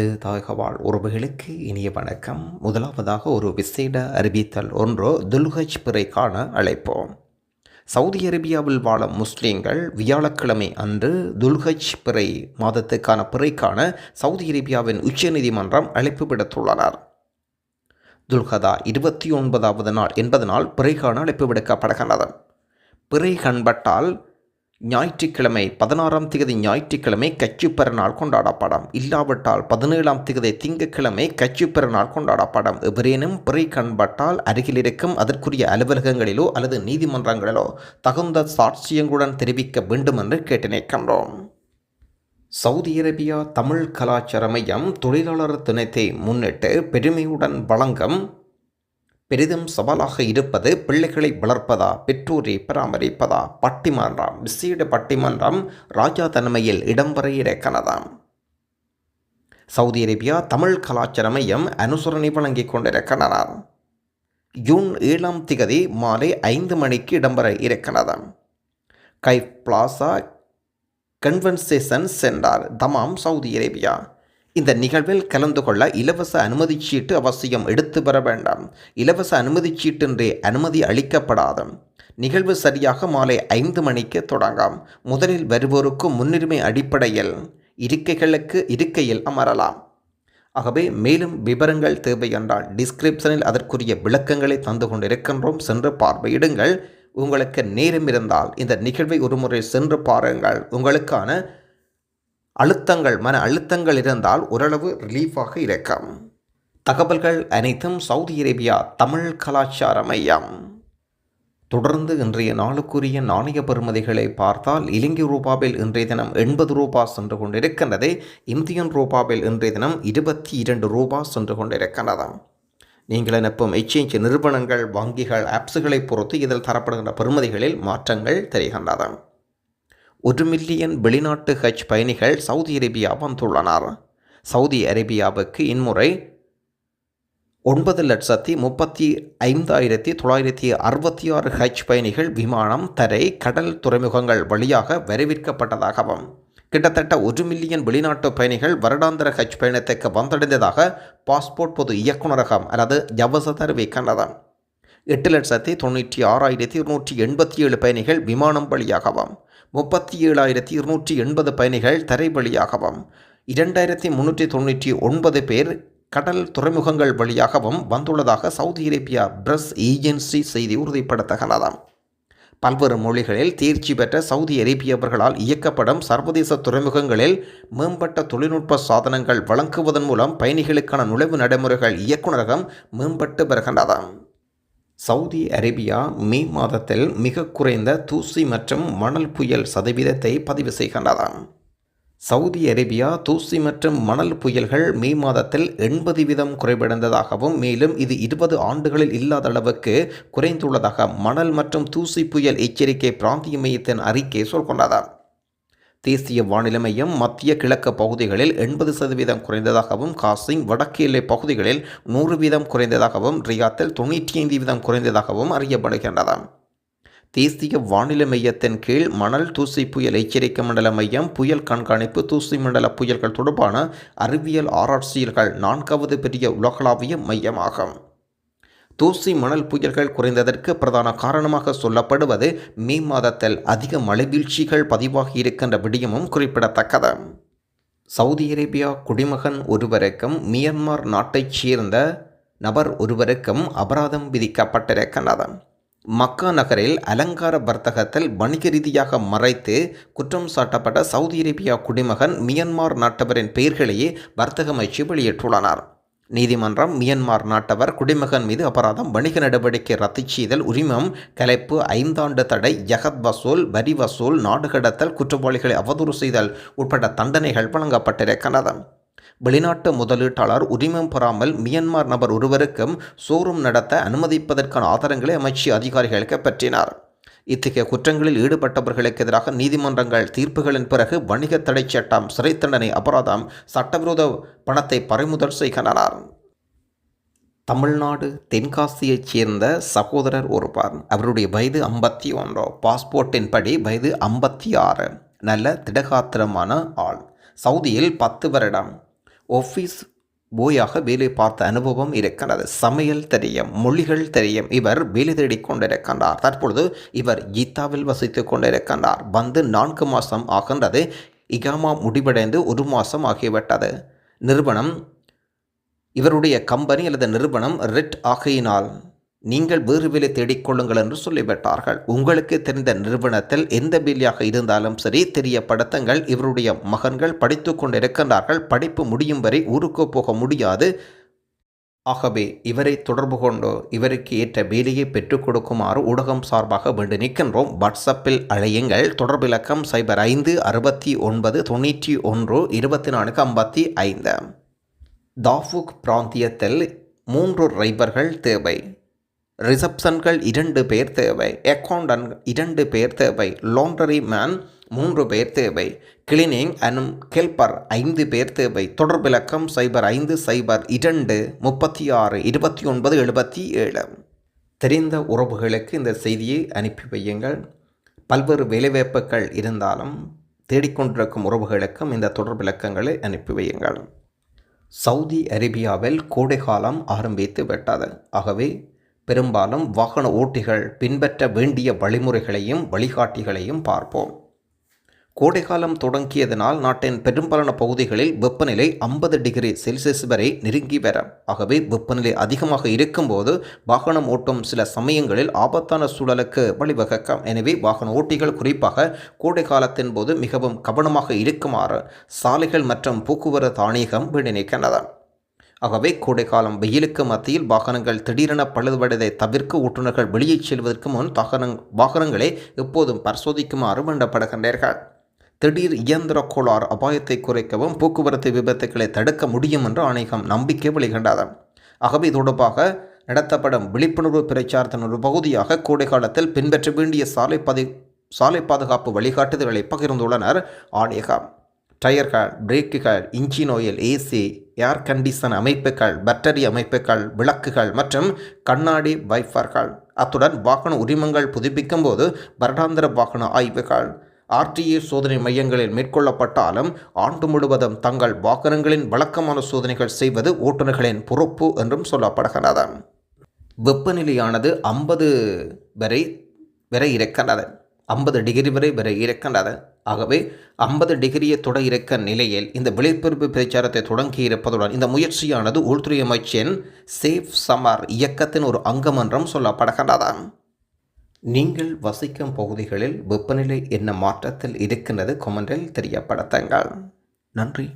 நமது தாயகவாழ் உறவுகளுக்கு இனிய வணக்கம். முதலாவதாக ஒரு விசேட அறிவித்தல் ஒன்றோ துல்ஹஜ் பிறைக்கான அழைப்போம். சவுதி அரேபியாவில் வாழும் முஸ்லீம்கள் வியாழக்கிழமை அன்று துல்ஹஜ் பிறை மாதத்துக்கான பிறைக்கான சவுதி அரேபியாவின் உச்சநீதிமன்றம் அழைப்பு விடுத்துள்ளனர். துல்கதா இருபத்தி ஒன்பதாவது நாள் என்பதனால் பிறைக்கான அழைப்பு விடுக்கப்படுகின்றது. பிறை கண்பட்டால் ஞாயிற்றுக்கிழமை பதினாறாம் திகதி ஞாயிற்றுக்கிழமை கட்சி நாள் கொண்டாடப்படும். இல்லாவிட்டால் பதினேழாம் திகதி திங்கட்கிழமை கட்சி நாள் கொண்டாடப்படும். எவரேனும் பிறை கண்பட்டால் அருகில் இருக்கும் அதற்குரிய அலுவலகங்களிலோ அல்லது நீதிமன்றங்களிலோ தகுந்த சாட்சியங்களுடன் தெரிவிக்க வேண்டும் என்று கேட்டு நிற்கின்றோம் சவுதி அரேபியா தமிழ் கலாச்சார மையம் தொழிலாளர் தினத்தை முன்னிட்டு பெருமையுடன் வழங்கும் பெரிதும் சவாலாக இருப்பது பிள்ளைகளை வளர்ப்பதா பெற்றோரை பராமரிப்பதா பட்டிமன்றம் விசேட பட்டிமன்றம் ராஜா தன்மையில் இடம்பெற இருக்கிறதாம் சவுதி அரேபியா தமிழ் கலாச்சார மையம் அனுசரணை வழங்கிக் கொண்டிருக்கிறார் ஜூன் ஏழாம் திகதி மாலை ஐந்து மணிக்கு இடம்பெற இருக்கிறதாம் கைஃப் பிளாசா கன்வென்சேஷன் சென்றார் தமாம் சவுதி அரேபியா. இந்த நிகழ்வில் கலந்து கொள்ள இலவச அனுமதி சீட்டு அவசியம் எடுத்து பெற வேண்டாம். இலவச அனுமதி சீட்டின்றி அனுமதி அளிக்கப்படாது. நிகழ்வு சரியாக மாலை ஐந்து மணிக்கு தொடங்கும். முதலில் வருவோருக்கு முன்னுரிமை அடிப்படையில் இருக்கைகளுக்கு இருக்கையில் அமரலாம். ஆகவே மேலும் விவரங்கள் தேவை என்றால் டிஸ்கிரிப்ஷனில் அதற்குரிய விளக்கங்களை தந்து கொண்டிருக்கின்றோம். சென்று பார்வையிடுங்கள். உங்களுக்கு நேரம் இருந்தால் இந்த நிகழ்வை ஒருமுறை சென்று பாருங்கள். உங்களுக்கான அழுத்தங்கள் மன அழுத்தங்கள் இருந்தால் ஓரளவு ரிலீஃபாக இருக்கும். தகவல்கள் அனைத்தும் சவுதி அரேபியா தமிழ் கலாச்சார மையம். தொடர்ந்து இன்றைய நாளுக்குரிய நாணய பெறுமதிகளை பார்த்தால் இலங்கை ரூபாவில் இன்றைய தினம் எண்பது ரூபா சென்று கொண்டிருக்கின்றது. இந்தியன் ரூபாவில் இன்றைய தினம் இருபத்தி இரண்டு ரூபா சென்று கொண்டிருக்கின்றது. நீங்கள் அனுப்பும் எக்ஸ்சேஞ்ச் நிறுவனங்கள் வங்கிகள் ஆப்ஸுகளை பொறுத்து இதில் தரப்படுகின்ற பெறுமதிகளில் மாற்றங்கள் தெரிகின்றன ஒரு மில்லியன் வெளிநாட்டு ஹஜ் பயணிகள் சவுதி அரேபியா வந்துள்ளனர். சவுதி அரேபியாவுக்கு இம்முறை ஒன்பது லட்சத்தி முப்பத்தி ஐந்தாயிரத்தி தொள்ளாயிரத்தி அறுபத்தி ஆறு ஹஜ் பயணிகள் விமானம் தரை கடல் துறைமுகங்கள் வழியாக வரவேற்கப்பட்டதாகவும் கிட்டத்தட்ட ஒரு மில்லியன் வெளிநாட்டு பயணிகள் வருடாந்திர ஹஜ் பயணத்திற்கு வந்தடைந்ததாக பாஸ்போர்ட் பொது இயக்குநரகம் அல்லது ஜவச தெரிவிக்கின்றது. எட்டு லட்சத்தி தொண்ணூற்றி ஆறாயிரத்தி இருநூற்றி எண்பத்தி ஏழு பயணிகள் விமானம் வழியாகவும் முப்பத்தி ஏழாயிரத்தி இருநூற்றி எண்பது பயணிகள் தரை வழியாகவும் இரண்டாயிரத்தி முன்னூற்றி தொண்ணூற்றி ஒன்பது பேர் கடல் துறைமுகங்கள் வழியாகவும் வந்துள்ளதாக சவுதி அரேபியா பிரஸ் ஏஜென்சி செய்தி உறுதிப்படுத்துகிறதாம் பல்வேறு மொழிகளில் தேர்ச்சி பெற்ற சவுதி அரேபியவர்களால் இயக்கப்படும் சர்வதேச துறைமுகங்களில் மேம்பட்ட தொழில்நுட்ப சாதனங்கள் வழங்குவதன் மூலம் பயணிகளுக்கான நுழைவு நடைமுறைகள் இயக்குநரகம் மேம்பட்டு வருகின்றதாம் சவுதி அரேபியா மே மாதத்தில் மிக குறைந்த தூசி மற்றும் மணல் புயல் சதவீதத்தை பதிவு செய்கின்றதாம். சவுதி அரேபியா தூசி மற்றும் மணல் புயல்கள் மே மாதத்தில் எண்பது வீதம் குறைவடைந்ததாகவும் மேலும் இது இருபது ஆண்டுகளில் இல்லாத அளவுக்கு குறைந்துள்ளதாக மணல் மற்றும் தூசி புயல் எச்சரிக்கை பிராந்திய மையத்தின் அறிக்கை சொல்கொண்டதாம் தேசிய வானிலை மையம் மத்திய கிழக்கு பகுதிகளில் எண்பது சதவீதம் குறைந்ததாகவும் காசிங் வடக்கு எல்லை பகுதிகளில் நூறு வீதம் குறைந்ததாகவும் ரியாத்தில் தொண்ணூற்றி ஐந்து வீதம் குறைந்ததாகவும் அறியப்படுகின்றது தேசிய வானிலை மையத்தின் கீழ் மணல் தூசி புயல் எச்சரிக்கை மண்டல மையம் புயல் கண்காணிப்பு தூசி மண்டல புயல்கள் தொடர்பான அறிவியல் ஆராய்ச்சியல்கள் நான்காவது பெரிய உலகளாவிய மையமாகும். தூசி மணல் புயல்கள் குறைந்ததற்கு பிரதான காரணமாக சொல்லப்படுவது மே மாதத்தில் அதிக மழை வீழ்ச்சிகள் பதிவாகி இருக்கின்ற விடயமும் குறிப்பிடத்தக்கது. சவுதி அரேபியா குடிமகன் ஒருவருக்கும் மியான்மர் நாட்டைச் சேர்ந்த நபர் ஒருவருக்கும் அபராதம் விதிக்கப்பட்டிருக்கின்றது. மக்கா நகரில் அலங்கார வர்த்தகத்தில் வணிக ரீதியாக மறைத்து குற்றம் சாட்டப்பட்ட சவுதி அரேபியா குடிமகன் மியான்மர் நாட்டவரின் பெயர்களையே வர்த்தக அமைச்சு வெளியிட்டுள்ளனர். நீதிமன்றம் மியன்மார் நாட்டவர் குடிமகன் மீது அபராதம். வணிக நடவடிக்கை ரத்து செய்தல் உரிமம். கலைப்பு ஐந்தாண்டு தடை. ஜகத் வசூல் வரி வசூல் நாடு கடத்தல் குற்றவாளிகளை அவதூறு செய்தல் உட்பட்ட தண்டனைகள் வழங்கப்பட்டிருக்கின்றன வெளிநாட்டு முதலீட்டாளர் உரிமம் பெறாமல் மியன்மார் நபர் ஒருவருக்கும் ஷோரூம் நடத்த அனுமதிப்பதற்கான ஆதாரங்களை அமைச்சு அதிகாரிகளுக்கு பெற்றினார். இத்தகைய குற்றங்களில் ஈடுபட்டவர்களுக்கு எதிராக நீதிமன்றங்கள் தீர்ப்புகளின் பிறகு வணிக தடை சட்டம் சிறை தண்டனை அபராதம் சட்டவிரோத பணத்தை பறிமுதல் செய்கின்றனர் தமிழ்நாடு தென்காசியைச் சேர்ந்த சகோதரர் ஒருவர். அவருடைய வயது ஐம்பத்தி ஒன்று பாஸ்போர்ட்டின் படி வயது ஐம்பத்தி ஆறு நல்ல திடகாத்திரமான ஆள். சவுதியில் பத்து வருடம். ஒஃபீஸ் போயாக வேலை பார்த்த அனுபவம் இருக்கிறது சமையல் தெரியும் மொழிகள் தெரியும். இவர் வேலை தேடிக் கொண்டிருக்கின்றார். தற்பொழுது இவர் கீதாவில் வசித்துக் கொண்டிருக்கின்றார். வந்து நான்கு மாதம் ஆகின்றது. இகாமா முடிவடைந்து ஒரு மாதம் ஆகிவிட்டது. நிறுவனம் இவருடைய கம்பெனி அல்லது நிறுவனம் ரெட் ஆகையினால் நீங்கள் வேறு வேலை தேடிக்கொள்ளுங்கள் என்று சொல்லிவிட்டார்கள். உங்களுக்கு தெரிந்த நிறுவனத்தில் எந்த வேலையாக இருந்தாலும் சரி தெரியப்படுத்துங்கள் இவருடைய மகன்கள் படித்து கொண்டிருக்கின்றார்கள். படிப்பு முடியும் வரை ஊருக்கு போக முடியாது. ஆகவே இவரை தொடர்பு கொண்டு இவருக்கு ஏற்ற வேலையை பெற்றுக் கொடுக்குமாறு ஊடகம் சார்பாக வேண்டு நிற்கின்றோம். வாட்ஸ்அப்பில் அழையுங்கள். தொடர்பிலக்கம் சைபர் ஐந்து அறுபத்தி ஒன்பது தொண்ணூற்றி ஒன்று இருபத்தி நான்கு ஐம்பத்தி ஐந்து. தாஃபுக் பிராந்தியத்தில் மூன்று ரைபர்கள் தேவை. ரிசப்ஷன்கள் இரண்டு பேர் தேவை. அக்கௌண்டன் இரண்டு பேர் தேவை. லாண்டரி மேன் மூன்று பேர் தேவை. கிளீனிங் அண்ட் கெல்பர் ஐந்து பேர் தேவை. தொடர்பிலக்கம் சைபர் ஐந்து சைபர் இரண்டு முப்பத்தி ஆறு இருபத்தி ஒன்பது எழுபத்தி ஏழு தெரிந்த உறவுகளுக்கு இந்த செய்தியை அனுப்பி வையுங்கள். பல்வேறு வேலைவாய்ப்புகள் இருந்தாலும் தேடிக்கொண்டிருக்கும் உறவுகளுக்கும் இந்த தொடர்பிலக்கங்களை அனுப்பி வையுங்கள். சவுதி அரேபியாவில் கோடைகாலம் ஆரம்பித்து விட்டது. ஆகவே பெரும்பாலும் வாகன ஓட்டிகள் பின்பற்ற வேண்டிய வழிமுறைகளையும் வழிகாட்டிகளையும் பார்ப்போம். கோடைகாலம் தொடங்கியதனால் நாட்டின் பெரும்பாலான பகுதிகளில் வெப்பநிலை ஐம்பது டிகிரி செல்சியஸ் வரை நெருங்கி வர ஆகவே வெப்பநிலை அதிகமாக இருக்கும்போது வாகனம் ஓட்டும் சில சமயங்களில் ஆபத்தான சூழலுக்கு வழிவகுக்கும். எனவே வாகன ஓட்டிகள் குறிப்பாக கோடை காலத்தின் போது மிகவும் கவனமாக இருக்குமாறு சாலைகள் மற்றும் போக்குவரத்து ஆணையகம் வேண்டி ஆகவே கோடைக்காலம் வெயிலுக்கு மத்தியில் வாகனங்கள் திடீரென பழுதுபடுவதை தவிர்க்க ஓட்டுநர்கள் வெளியே செல்வதற்கு முன் வாகனங் வாகனங்களை எப்போதும் பரிசோதிக்குமாறு வேண்டப்படுகின்றீர்கள் திடீர் இயந்திர கோளாறு அபாயத்தை குறைக்கவும் போக்குவரத்து விபத்துக்களை தடுக்க முடியும் என்று அநேகம் நம்பிக்கை வெளிகின்றது ஆகவே தொடர்பாக நடத்தப்படும் விழிப்புணர்வு பிரச்சாரத்தின் ஒரு பகுதியாக கோடை காலத்தில் பின்பற்ற வேண்டிய சாலை பதி சாலை பாதுகாப்பு வழிகாட்டுதல்களை பகிர்ந்துள்ளனர் ஆணையகம். டயர்கள் பிரேக்குகள் engine oil AC air condition அமைப்புகள் பேட்டரி அமைப்புகள் விளக்குகள் மற்றும் கண்ணாடி வைஃபர்கள் அத்துடன் வாகன உரிமங்கள் புதுப்பிக்கும் போது வருடாந்திர வாகன ஆய்வுகள். ஆர்டிஏ சோதனை மையங்களில் மேற்கொள்ளப்பட்டாலும் ஆண்டு முழுவதும் தங்கள் வாகனங்களின் வழக்கமான சோதனைகள் செய்வது ஓட்டுநர்களின் பொறுப்பு என்றும் சொல்லப்படுகிறது வெப்பநிலையானது ஐம்பது வரை வரை இருக்கின்றது. ஐம்பது டிகிரி வரை வரை இருக்கின்றது. ஆகவே ஐம்பது டிகிரியை தொட இருக்க நிலையில் இந்த விழிப்புணர்வு பிரச்சாரத்தை தொடங்கி இருப்பதுடன் இந்த முயற்சியானது உள்துறை அமைச்சின் சேஃப் சம்மர் இயக்கத்தின் ஒரு அங்கம் என்றும் சொல்லப்படுகின்றது நீங்கள் வசிக்கும் பகுதிகளில் வெப்பநிலை என்ன மாற்றத்தில் இருக்கின்றது? கொமெண்டில் தெரியப்படுத்துங்கள். நன்றி.